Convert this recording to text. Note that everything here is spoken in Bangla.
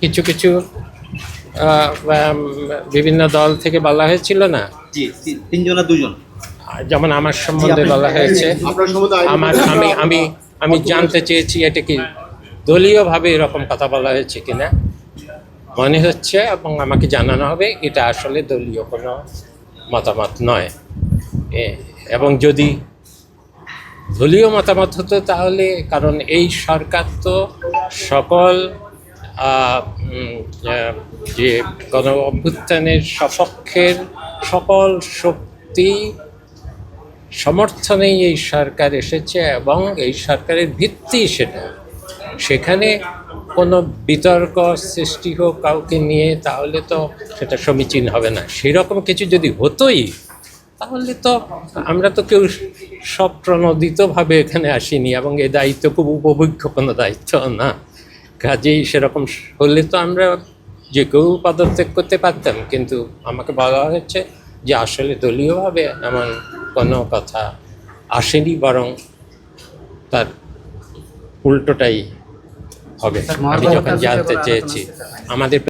কিছু কিছু বিভিন্ন দল থেকে বলা হয়েছিল না? তিনজন দুজন। যেমন আমার সম্বন্ধে বলা হয়েছে। আমার আমি আমি আমি জানতে চেয়েছি এটা কি দলীয়ভাবে এরকম কথা বলা হয়েছে কিনা মনে হচ্ছে এবং আমাকে জানানো হবে এটা আসলে দলীয় কোনো মতামত নয়। এবং যদি দলীয় মতামত হতো তাহলে, কারণ এই সরকার তো সকল যে গণ অভ্যুত্থানের সপক্ষের সকল শক্তি সমর্থনেই এই সরকার এসেছে এবং এই সরকারের ভিত্তি সেটা। সেখানে কোনো বিতর্ক সৃষ্টি হোক কাউকে নিয়ে, তাহলে তো সেটা সমীচীন হবে না। সেরকম কিছু যদি হতোই তাহলে তো আমরা তো কেউ স্বপ্রণোদিতভাবে এখানে আসিনি এবং এই দায়িত্ব খুব উপভোগ্য কোনো দায়িত্ব না। কাজেই সেরকম হলে তো আমরা যে কেউ পদত্যাগ করতে পারতাম কিন্তু আমাকে বলা হয়েছে যে আসলে দলীয়ভাবে এমন কোনো কথা আসেনি বরং তার উল্টোটাই হবে। আমি যখন জানতে চেয়েছি আমাদের